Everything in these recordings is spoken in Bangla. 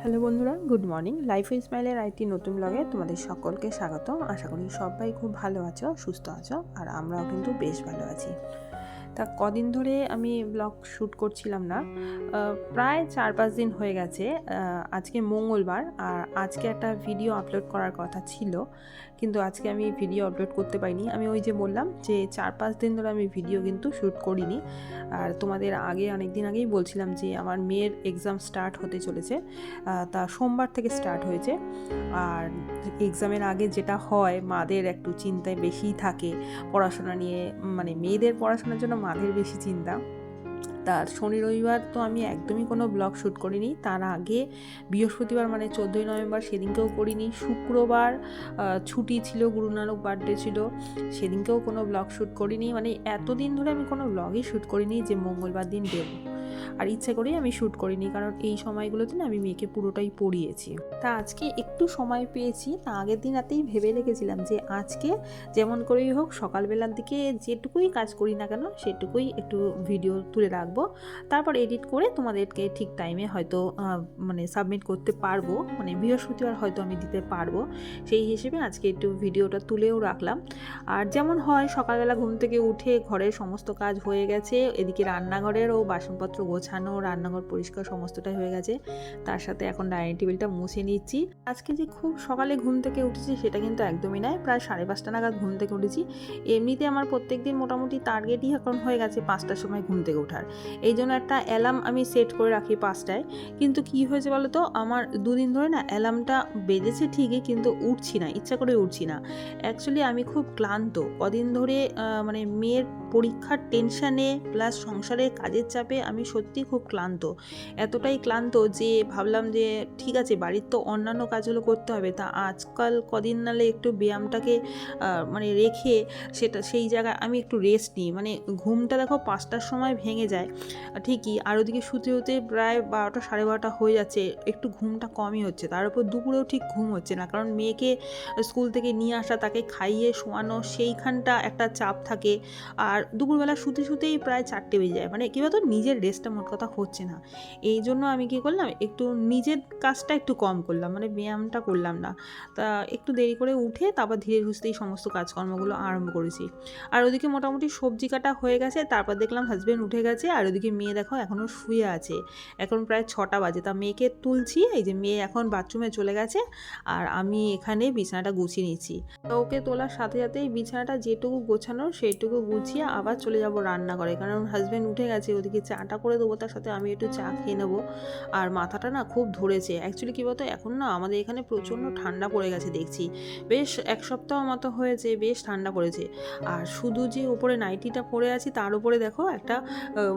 হ্যালো বন্ধুরা, গুড মর্নিং। লাইফ স্মাইলের আইটি নতুন ব্লগে তোমাদের সকলকে স্বাগত আশা করি সবাই খুব ভালো আছো, সুস্থ আছো, আর আমরাও কিন্তু বেশ ভালো আছি। তা কদিন ধরে আমি ব্লগ শ্যুট করছিলাম না। প্রায় চার পাঁচ দিন হয়ে গেছে আজকে মঙ্গলবার আর আজকে একটা ভিডিও আপলোড করার কথা ছিল, কিন্তু আজকে আমি ভিডিও আপলোড করতে পারিনি। আমি ওই যে বললাম যে চার পাঁচ দিন ধরে আমি ভিডিও কিন্তু শ্যুট করিনি। আর তোমাদের আগে অনেক দিন আগেই বলছিলাম যে আমার মেয়ের এক্সাম স্টার্ট হতে চলেছে তা সোমবার থেকে স্টার্ট হয়েছে। আর এক্সামের আগে যেটা হয়, মাদের একটু চিন্তায় বেশিই থাকে, পড়াশোনা নিয়ে মানে মেয়েদের পড়াশোনার জন্য মাদের বেশি চিন্তা। তার শনি রবিবার তো আমি একদমই কোনো ব্লগ শ্যুট করিনি। তার আগে বৃহস্পতিবার মানে চোদ্দোই নভেম্বর সেদিনকেও করিনি। শুক্রবার ছুটি ছিল, গুরু নানক বার্থডে ছিল। সেদিনকেও কোনো ব্লগ শ্যুট করিনি। মানে এতদিন ধরে আমি কোনো ব্লগই শ্যুট করিনি যে মঙ্গলবার দিন দেবো। আর ইচ্ছে করেই আমি শ্যুট করিনি, কারণ এই সময়গুলোতে না আমি মেয়েকে পুরোটাই পড়িয়েছি। তা আজকে একটু সময় পেয়েছি, তা আগের দিন রাতেই ভেবে রেখেছিলাম যে আজকে যেমন করেই হোক সকালবেলার দিকে যেটুকুই কাজ করি না কেন সেটুকুই একটু ভিডিও তুলে রাখব। তারপর এডিট করে তোমাদেরকে ঠিক টাইমে হয়তো মানে সাবমিট করতে পারব মানে বৃহস্পতিবার হয়তো আমি দিতে পারব। সেই হিসেবে আজকে একটু ভিডিওটা তুলেও রাখলাম। আর যেমন হয় সকালবেলা ঘুম থেকে উঠে ঘরের সমস্ত কাজ হয়ে গেছে, এদিকে রান্নাঘরেরও বাসনপত্র গোছানো, রান্নাঘর পরিষ্কার সমস্তটাই হয়ে গেছে। তার সাথে এখন ডাইনিং টেবিলটা মুছে নিচ্ছি। আজকে যে খুব সকালে ঘুম থেকে উঠেছি সেটা কিন্তু একদমই নয়, প্রায় সাড়ে পাঁচটা নাগাদ ঘুম থেকে উঠেছি। এমনিতে আমার প্রত্যেক দিন মোটামুটি টার্গেটই এখন হয়ে গেছে পাঁচটার সময় ঘুম থেকে ওঠার। এই জন্য একটা অ্যালার্ম আমি সেট করে রাখি পাঁচটায়। কিন্তু কি হয়েছে বলো তো আমার দুদিন ধরে না অ্যালার্মটা বেজেছে ঠিকই, কিন্তু উঠছি না, ইচ্ছা করে উঠছি না। অ্যাকচুয়ালি আমি খুব ক্লান্ত। কদিন ধরে মানে মেয়ের পরীক্ষার টেনশানে প্লাস সংসারের কাজের চাপে আমি সত্যি খুব ক্লান্ত। এতটাই ক্লান্ত যে ভাবলাম যে ঠিক আছে, বাড়ির তো অন্যান্য কাজগুলো করতে হবে। তা আজকাল কদিন নালে একটু ব্যায়ামটাকে মানে রেখে সেটা, সেই জায়গায় আমি একটু রেস্ট নিই। মানে ঘুমটা দেখো পাঁচটার সময় ভেঙে যায়। ঠিকই আর ওদিকে শুতে হতে প্রায় বারোটা, সাড়ে বারোটা হয়ে যাচ্ছে। একটু ঘুমটা কমই হচ্ছে। তার উপর দুপুরেও ঠিক ঘুম হচ্ছে না। কারণ মেয়েকে স্কুল থেকে নিয়ে আসা, তাকে খাইয়ে শোয়ানো, সেইখানটা একটা চাপ থাকে। আর দুপুরবেলা শুতে, শুতেই প্রায় চারটে বেজে যায়। মানে কী বলতো? নিজের রেস্টটা মোট কথা হচ্ছে না। এই জন্য আমি কী করলাম, একটু নিজের কাজটা একটু কম করলাম মানে ব্যায়ামটা করলাম না। তা একটু দেরি করে উঠে তারপর ধীরে সুস্থেই সমস্ত কাজকর্মগুলো আরম্ভ করেছি। আর ওদিকে মোটামুটি সবজি কাটা হয়ে গেছে, তারপর দেখলাম হাজব্যান্ড উঠে গেছে, আর ওদিকে মেয়ে দেখো এখনও শুয়ে আছে। এখন প্রায় ছটা বাজে, তা মেয়েকে তুলছি, এই যে মেয়ে এখন বাথরুমে চলে গেছে, আর আমি এখানে বিছানাটা গুছিয়ে নিচ্ছি। ওকে তোলার সাথে সাথেই বিছানাটা যেটুকু গোছানো, সেইটুকু গুছিয়ে আবার চলে যাব রান্নাঘরে। কারণ হাজব্যান্ড উঠে গেছে, ওদিকে চাটা করে দেবো তার সাথে আমি একটু চা খেয়ে নেব। আর মাথাটা না খুব ধরেছে। অ্যাকচুয়ালি কী বলতো, এখন না আমাদের এখানে প্রচণ্ড ঠান্ডা পড়ে গেছে দেখছি। বেশ এক সপ্তাহ মতো হয়েছে, বেশ ঠান্ডা পড়েছে। আর শুধু যে উপরে নাইটিটা পরে আছি, তার উপরে দেখো একটা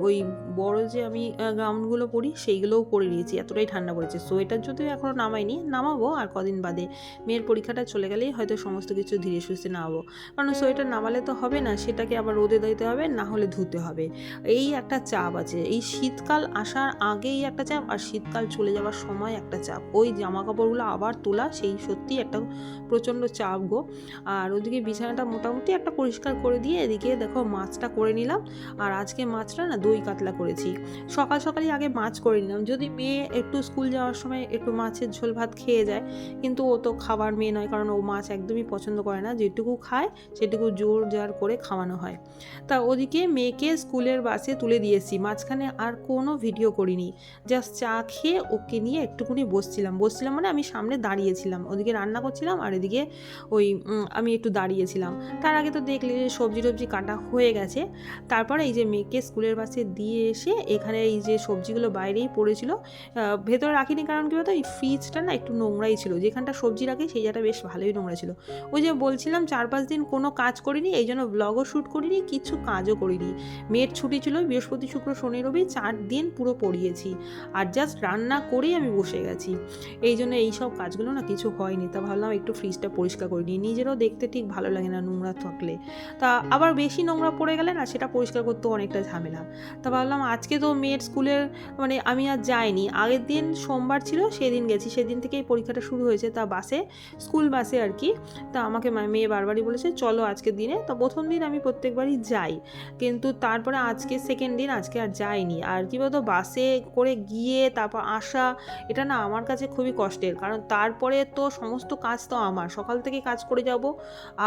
ওই বড় যে আমি গাউনগুলো পরি, সেইগুলোও পরে নিয়েছি। এতটাই ঠান্ডা পড়েছে। সোয়েটার যদিও এখনও নামাইনি, নামাবো আর কদিন বাদে। মেয়ের পরীক্ষাটা চলে গেলেই হয়তো সমস্ত কিছু ধীরে সুস্থে নামাবো। কারণ সোয়েটার নামালে তো হবে না, সেটাকে আবার রোদে দিতে হবে, না হলে ধুতে হবে। এই একটা চাপ আছে, এই শীতকাল আসার আগেই একটা চাপ আর শীতকাল চলে যাওয়ার সময় একটা চাপ। ওই জামা কাপড়গুলো আবার তোলা, সেই সত্যি একটা প্রচণ্ড চাপ গো। আর ওদিকে বিছানাটা মোটামুটি একটা পরিষ্কার করে দিয়ে এদিকে দেখো মাছটা করে নিলাম। আর আজকে মাছটা না দই কাতলা করেছি। সকাল সকালই আগে মাছ করে নিলাম। যদি মেয়ে একটু স্কুল যাওয়ার সময় একটু মাছের ঝোল ভাত খেয়ে যায়, কিন্তু ও তো খাবার মেয়ে নয়, কারণ ও মাছ একদমই পছন্দ করে না। যেটুকু খায়, সেটুকু জোর জার করে খাওয়ানো হয়। তা ওদিকে মেয়েকে স্কুলের বাসে তুলে দিয়েছি। মাঝখানে আর কোনো ভিডিও করিনি। জাস্ট চা খেয়ে ওকে নিয়ে একটুকুনি বসছিলাম। বসছিলাম মানে আমি সামনে দাঁড়িয়েছিলাম। ওদিকে রান্না করছিলাম আর এদিকে ওই আমি একটু দাঁড়িয়েছিলাম। তার আগে তো দেখলে যে সবজি টবজি কাটা হয়ে গেছে। তারপরে এই যে মেয়েকে স্কুলের বাসে দিয়ে এসে এখানে এই যে সবজিগুলো বাইরেই পড়েছিল ভেতরে রাখিনি কারণ কি বলতো? এই ফ্রিজটা না একটু নোংরাই ছিল। যেখানটা সবজি রাখি সেই জায়গাটা বেশ ভালোই নোংরা ছিল। ওই যে বলছিলাম চার পাঁচ দিন কোনো কাজ করিনি, এই জন্য ব্লগও শ্যুট করিনি, কিছু কাজও করিনি। মেয়ের ছুটি ছিল, বৃহস্পতি, শুক্র, শনি, রবি চার দিন পুরো পড়িয়েছি আর জাস্ট রান্না করেই আমি বসে গেছি। এই জন্য এই সব কাজগুলো না কিছু হয়নি। তা ভাবলাম একটু ফ্রিজটা পরিষ্কার করে নিই। নিজেরও দেখতে ঠিক ভালো লাগে না নোংরা থাকলে। তা আবার বেশি নোংরা পড়ে গেলে না সেটা পরিষ্কার করতেও অনেকটা ঝামেলা। তা ভাবলাম আজকে তো মেয়ের স্কুলের মানে আমি আর যাইনি। আগের দিন সোমবার ছিল, সেদিন গেছি। সেদিন থেকেই পরীক্ষাটা শুরু হয়েছে। তা বাসে, স্কুল বাসে আর কি। তা আমাকে মেয়ে বারবারই বলেছে, চলো আজকের দিনে। তো প্রথম দিন আমি প্রত্যেকবারই যাই। কিন্তু তারপরে আজকে সেকেন্ড দিন আজকে আর যাইনি। আর কি বলতো, বাসে করে গিয়ে তারপর আসা, এটা না আমার কাছে খুবই কষ্টের। কারণ তারপরে তো সমস্ত কাজ তো আমার। সকাল থেকে কাজ করে যাব,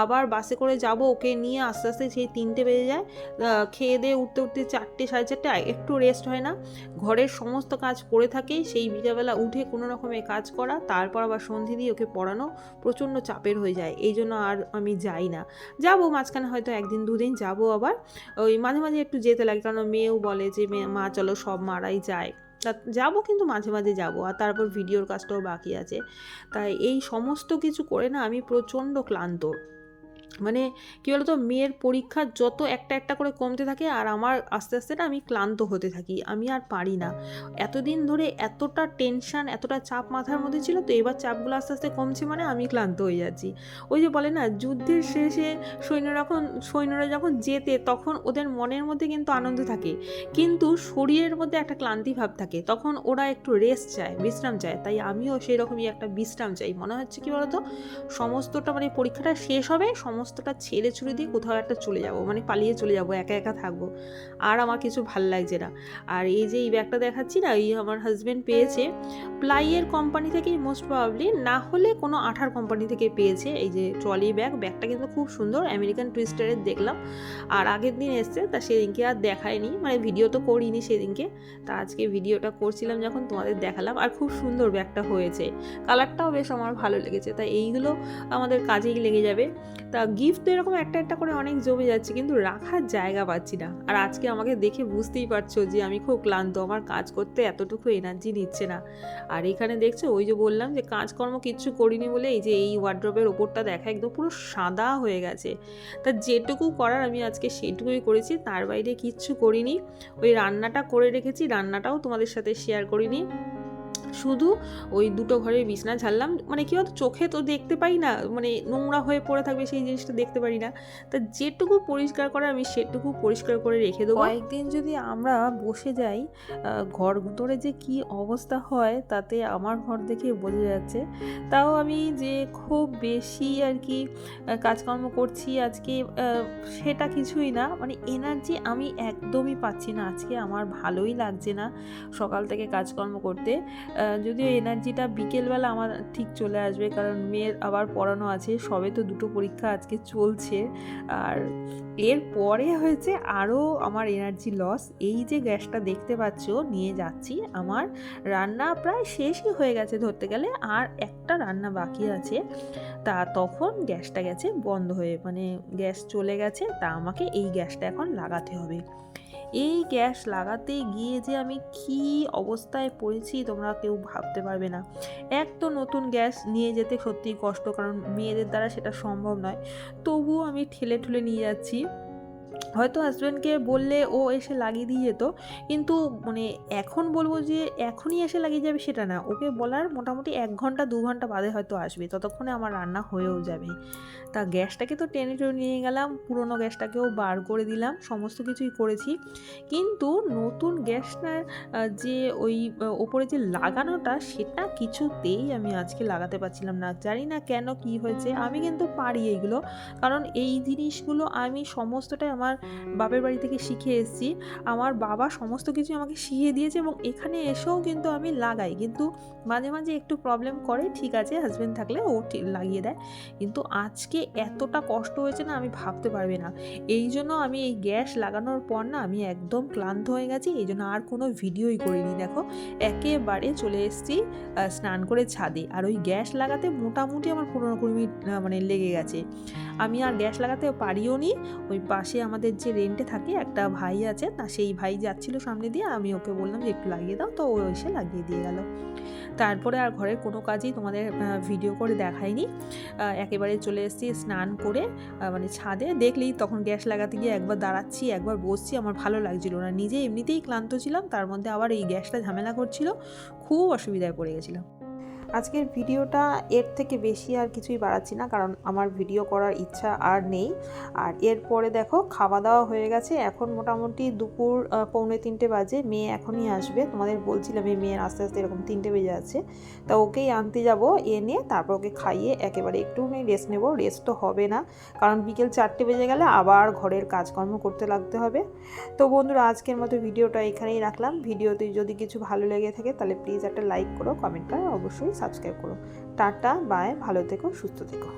আবার বাসে করে যাব, ওকে নিয়ে আস্তে আস্তে সেই তিনটে বেজে যায়। খেয়ে দিয়ে উঠতে উঠতে চারটে, সাড়ে চারটে একটু রেস্ট হয় না। ঘরের সমস্ত কাজ পড়ে থাকে, সেই বিকালবেলা উঠে কোনো রকমের কাজ করা, তারপর আবার সন্ধে দিয়ে ওকে পড়ানো প্রচণ্ড চাপের হয়ে যায়। এই জন্য আর আমি যাই না। যাব, মাঝখানে হয়তো একদিন, দুদিন যাব আবার। ওই মাঝে মাঝে একটু যেতে লাগে, কারণ মেয়েও বলে যে মা, চলো সব মারাই যায়। তা যাব কিন্তু মাঝে মাঝে যাব আর তারপর ভিডিওর কাজটাও বাকি আছে। তাই এই সমস্ত কিছু করে না আমি প্রচণ্ড ক্লান্ত। মানে কী বলতো, মেয়ের পরীক্ষা যত একটা একটা করে কমতে থাকে আর আমার আস্তে আস্তে না আমি ক্লান্ত হতে থাকি, আমি আর পারি না। এতদিন ধরে এতটা টেনশন এতটা চাপ মাথার মধ্যে ছিল তো এবার চাপগুলো আস্তে আস্তে কমছে মানে আমি ক্লান্ত হয়ে যাচ্ছি। ওই যে বলে না, যুদ্ধের শেষে সৈন্যরা যখন সৈন্যরা যখন যেতে তখন ওদের মনের মধ্যে কিন্তু আনন্দ থাকে। কিন্তু শরীরের মধ্যে একটা ক্লান্তি ভাব থাকে, তখন ওরা একটু রেস্ট চায়, বিশ্রাম চায়। তাই আমিও সেই রকমই একটা বিশ্রাম চাই। মনে হচ্ছে কি বলতো, সমস্তটা মানে পরীক্ষাটা শেষ হবে সমস্তটা ছেড়ে ছুড়ে দিয়ে কোথাও একটা চলে যাব মানে পালিয়ে চলে যাব, একা একা থাকব। আর আমার কিছু ভালো লাগছে না। আর এই যে এই ব্যাগটা দেখাচ্ছি না, এই আমার হাজব্যান্ড পেয়েছে। প্লাইয়ের কোম্পানি থেকেই মোস্ট প্রবাবলি না হলে কোনো আঠার কোম্পানি থেকে পেয়েছে এই যে ট্রলি ব্যাগ ব্যাগটা কিন্তু খুব সুন্দর আমেরিকান টুইস্টারের দেখলাম। আর আগের দিন এসছে, তা সেদিনকে আর দেখায়নি মানে ভিডিও তো করিনি সেদিনকে। তা আজকে ভিডিওটা করছিলাম যখন তোমাদের দেখালাম, আর খুব সুন্দর ব্যাগটা হয়েছে। কালারটাও বেশ আমার ভালো লেগেছে তাই এইগুলো আমাদের কাজেই লেগে যাবে। তা গিফট তো এরকম একটা একটা করে অনেক জমে যাচ্ছে, কিন্তু রাখার জায়গা পাচ্ছি না। আর আজকে আমাকে দেখে বুঝতেই পারছ যে আমি খুব ক্লান্ত, আমার কাজ করতে এতটুকু এনার্জি নিচ্ছে না। আর এখানে দেখছ, ওই যে বললাম যে কাজকর্ম কিচ্ছু করিনি বলে এই যে এই ওয়ার্ড্রপের ওপরটা দেখা একদম পুরো সাদা হয়ে গেছে। তা যেটুকু করার আমি আজকে সেটুকুই করেছি, তার বাইরে কিচ্ছু করিনি। ওই রান্নাটা করে রেখেছি, রান্নাটাও তোমাদের সাথে শেয়ার করিনি। শুধু ওই দুটো ঘরের বিছনা ঝাড়লাম। মানে কি বলতো, চোখে তো দেখতে পাই না মানে নোংরা হয়ে পড়ে থাকবে সেই জিনিসটা দেখতে পারি না। তা যেটুকু পরিষ্কার করে আমি সেটুকু পরিষ্কার করে রেখে দেবো। একদিন যদি আমরা বসে যাই ঘর ভিতরে যে কি অবস্থা হয় তাতে আমার ঘর দেখে বোঝা যাচ্ছে। তাও আমি যে খুব বেশি আর কি কাজকর্ম করছি আজকে সেটা কিছুই না। মানে এনার্জি আমি একদমই পাচ্ছি না। আজকে আমার ভালোই লাগছে না সকাল থেকে কাজকর্ম করতে। যদিও এনার্জিটা বিকেলবেলা আমার ঠিক চলে আসবে কারণ মেয়ের আবার পড়ানো আছে সবে তো দুটো পরীক্ষা আজকে চলছে। আর এর পরে হয়েছে আরও আমার এনার্জি লস এই যে গ্যাসটা দেখতে পাচ্ছ নিয়ে যাচ্ছি। আমার রান্না প্রায় শেষই হয়ে গেছে ধরতে গেলে আর একটা রান্না বাকি আছে। তা তখন গ্যাসটা গেছে বন্ধ হয়ে মানে গ্যাস চলে গেছে তা আমাকে এই গ্যাসটা এখন লাগাতে হবে। এই গ্যাস লাগাতে গিয়ে যে আমি কি অবস্থায় পড়েছি তোমরা কেউ ভাবতে পারবে না। এক তো নতুন গ্যাস নিয়ে যেতে সত্যিই কষ্ট, কারণ মেয়েদের দ্বারা সেটা সম্ভব নয়। তবুও আমি ঠেলে ঠুলে নিয়ে যাচ্ছি। হয়তো হাজব্যান্ডকে বললে ও এসে লাগিয়ে দিয়ে যেত, কিন্তু মানে এখন বলব যে এখনই এসে লাগিয়ে যাবে সেটা না। ওকে বলার মোটামুটি এক ঘণ্টা, দু ঘণ্টা বাদে হয়তো আসবে, ততক্ষণে আমার রান্না হয়েও যাবে। তা গ্যাসটাকে তো টেনে টেনে নিয়ে গেলাম, পুরনো গ্যাসটাকেও বার করে দিলাম, সমস্ত কিছুই করেছি। কিন্তু নতুন গ্যাসটার যে ওই ওপরে যে লাগানোটা, সেটা কিছুতেই আমি আজকে লাগাতে পারছিলাম না। জানি না কেন কি হয়েছে, আমি কিন্তু পারি এইগুলো কারণ এই জিনিসগুলো আমি সমস্তটাই আমার বাপের বাড়ি থেকে শিখে এসেছি। আমার বাবা সমস্ত কিছু আমাকে শিখিয়ে দিয়েছে এবং এখানে এসেও কিন্তু আমি লাগাই। কিন্তু মাঝে মাঝে একটু প্রবলেম করে, ঠিক আছে হাজব্যান্ড থাকলে ও লাগিয়ে দেয়। কিন্তু আজকে এতটা কষ্ট হয়েছে না, আমি ভাবতে পারবে না। এই জন্য আমি এই গ্যাস লাগানোর পর না, আমি একদম ক্লান্ত হয়ে গেছি। এই জন্য আর কোনো ভিডিওই করিনি, দেখো। একেবারে চলে এসেছি স্নান করে ছাদে। আর ওই গ্যাস লাগাতে মোটামুটি আমার পনেরো কুড়ি মিনিট মানে লেগে গেছে। আমি আর গ্যাস লাগাতে পারিও নি। ওই পাশে আমাদের যে রেন্টে থাকে একটা ভাই আছে তা সেই ভাই যাচ্ছিল সামনে দিয়ে আমি ওকে বললাম যে একটু লাগিয়ে দাও। তো ও এসে লাগিয়ে দিয়ে গেল। তারপরে আর ঘরের কোনো কাজই তোমাদের ভিডিও করে দেখাইনি আহ, একেবারে চলে এসেছি স্নান করে মানে ছাদে। দেখলেই তখন গ্যাস লাগাতে গিয়ে একবার দাঁড়াচ্ছি একবার বসছি আমার ভালো লাগছিল না। নিজে এমনিতেই ক্লান্ত ছিলাম তার মধ্যে আবার এই গ্যাসটা ঝামেলা করছিল খুব অসুবিধায় পড়ে গেছিলাম। আজকের ভিডিওটা এর থেকে বেশি আর কিছুই বাড়াচ্ছি না, কারণ আমার ভিডিও করার ইচ্ছা আর নেই। আর এরপরে দেখো, খাওয়া দাওয়া হয়ে গেছে। এখন মোটামুটি দুপুর পৌনে তিনটে বাজে। মেয়ে এখনই আসবে। তোমাদের বলছিলাম এই মেয়ের আস্তে আস্তে এরকম তিনটে বেজে আছে তা ওকেই আনতে যাব এনে তারপর ওকে খাইয়ে একেবারে একটুখানি রেস্ট নেব। রেস্ট তো হবে না, কারণ বিকেল চারটে বেজে গেলে আবার ঘরের কাজকর্ম করতে লাগতে হবে। তো বন্ধুরা, আজকের মতো ভিডিওটা এখানেই রাখলাম। ভিডিওতে যদি কিছু ভালো লেগে থাকে, তাহলে প্লিজ একটা লাইক করো কমেন্ট করো, অবশ্যই সাবস্ক্রাইব করো টাটা বাই ভালো থেকো সুস্থ থেকো।